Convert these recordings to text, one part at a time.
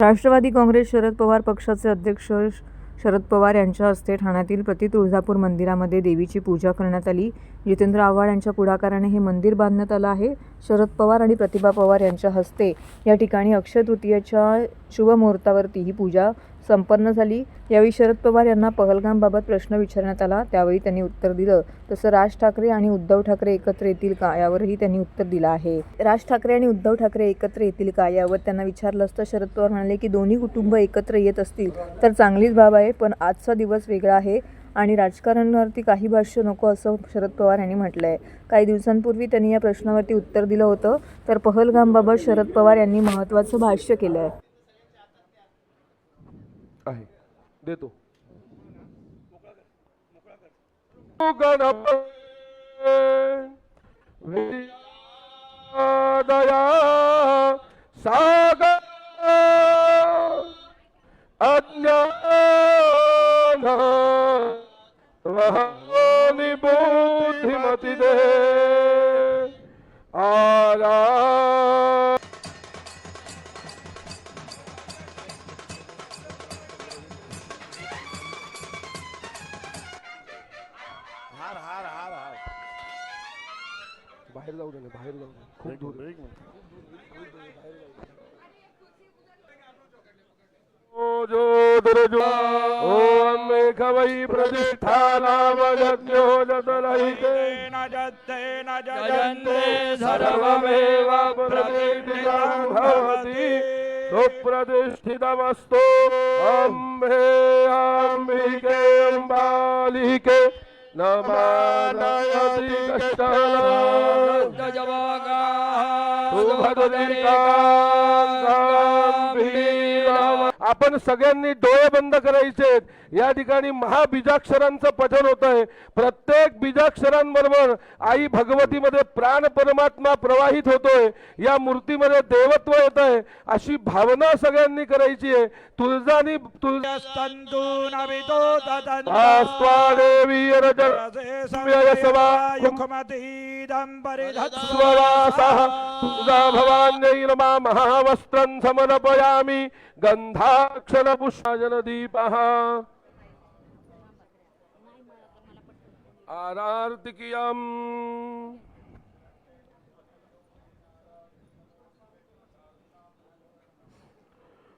राष्ट्रवादी काँग्रेस शरद पवार पक्षाचे अध्यक्ष शरद पवार यांच्या हस्ते ठाण्यातील प्रति तुळजापूर मंदिरामध्ये देवीची पूजा करण्यात आली. जितेंद्र आव्हाड यांच्या पुढाकाराने हे मंदिर बांधण्यात आलं आहे. शरद पवार आणि प्रतिभा पवार यांच्या हस्ते या ठिकाणी अक्षय तृतीयेच्या शुभमुहूर्तावरती ही पूजा संपन्न झाली. यावेळी शरद पवार यांना पहलगामबाबत प्रश्न विचारण्यात आला. त्यावेळी त्यांनी उत्तर दिलं. तसं राज ठाकरे आणि उद्धव ठाकरे एकत्र येतील का? यावरही त्यांनी उत्तर दिलं आहे. राज ठाकरे आणि उद्धव ठाकरे एकत्र येतील का? यावर त्यांना विचारलं असता शरद पवार म्हणाले की दोन्ही कुटुंब एकत्र येत असतील तर चांगलीच बाब आहे पण आजचा दिवस वेगळा आहे आणि राजकारणावरती काही भाष्य नको असं शरद पवार यांनी म्हटलं आहे काही दिवसांपूर्वी त्यांनी या प्रश्नावरती उत्तर दिलं होतं. तर पहलगामबाबत शरद पवार यांनी महत्त्वाचं भाष्य केलं आहे आहे. देतो. दया सागर अज्ञान वहानी बुद्धिमती दे बाहेर जाऊ दे ना बाहेर जाऊ दे. खूप दूर. आहे. ओ जो दुर्जो ओम मेघवै प्रतिष्ठानाम यज्ञो जतलहिते। जतेन जयन्ते सर्वमेव प्रतिष्ठितं भवति सुप्रतिष्ठितमस्तु अम्बे अम्बिके अम्बालिके। नमानयति कष्टना आपण सगळ्यांनी डोळे बंद करायचे. या ठिकाणी महाबीजाक्षरांचं पठण होत आहे प्रत्येक बीजाक्षरांबरोबर आई भगवतीमध्ये प्राण परमात्मा प्रवाहित होतोय. या मूर्तीमध्ये देवत्व येत आहे अशी भावना सगळ्यांनी करायची आहे. तुळजानी तुळजा भवान्यै नमः। महावस्त्रं समर्पयामि। गन्धाक्षरपुष्पाजनदीपः आरार्तिकीयम्।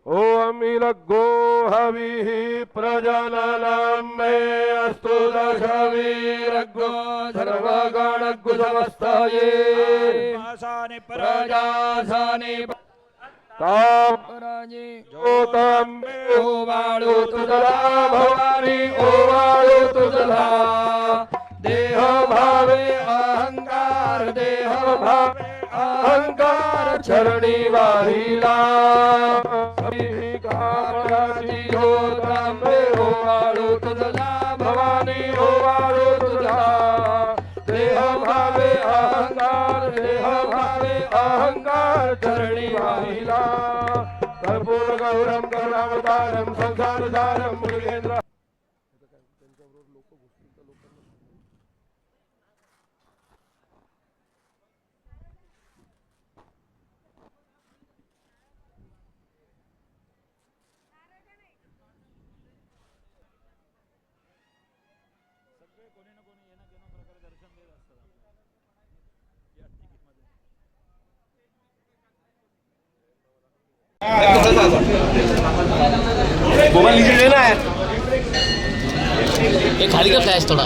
ओमिलग्गो हविः प्रजननं मे अस्तु दशवीरग्गो सर्वगणग्गु समस्तये प्रजासानि ज्योतम्बे। ओवाळू तुझला भवानी ओवाळू तुझला देह भावे अहंकार देह भावे अहंकार चरणी वाहिला। कामराची ज्योतम्बे ओवाळू तुझला भवानी ओवाळू अहंकार चरणी वाहिला. कर्पूर गौरम करुणावतारम संसारसारम मृगेंद्र मोबाइल नीचे लेना है ये खाली का फ्लैश थोड़ा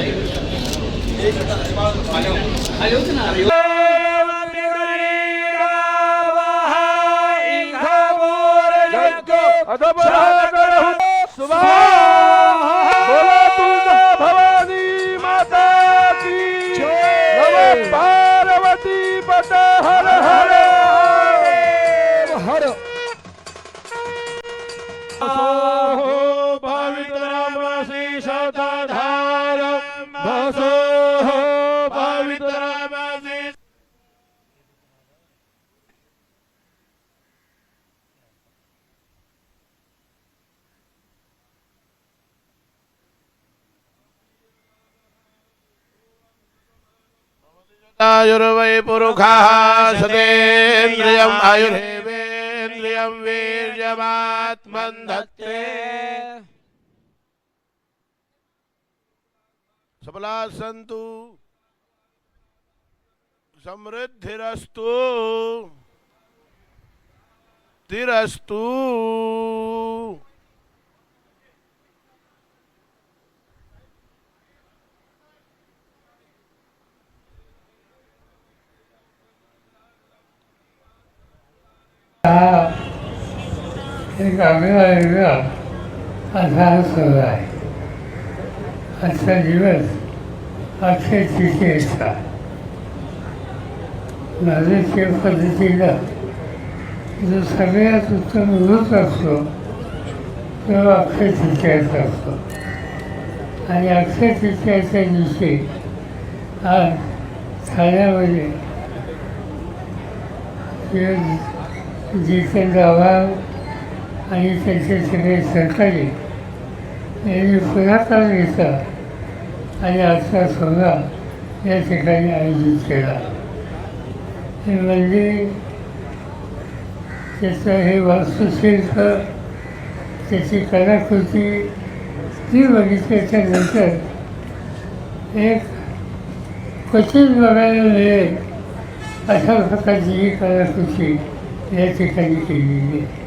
भवानी आयुर्वै पुरुषः सदेन्द्रियम् आयुर्वेन्द्रिय शौर्यं वीर्यमात्मन् धत्ते सबला सन्तु समृद्धिरस्तु। तिरस्तु हा एक आगळा वेगळा असा सण आहे आजचा दिवस अक्षय तृतीयेचा नदीच्या पद्धतीनं जो सगळ्यात उत्तम ऋत असतो तो अक्षय तृतीयाचा असतो आणि अक्षय तृतीयाच्या दिवशी आज ठाण्यामध्ये जितेंद्र आव्हाड आणि त्यांचे सगळे सहकारी यांनी पुढाकार घेतला आणि आजचा सोहळा या ठिकाणी आयोजित केला. हे म्हणजे त्याचं हे वास्तुशिल्प त्याची कलाकृती ती बघितल्याच्यानंतर एक क्वचित बघायला मिळेल अशा प्रकारची ही कलाकृती या ठिकाणी केलेली आहे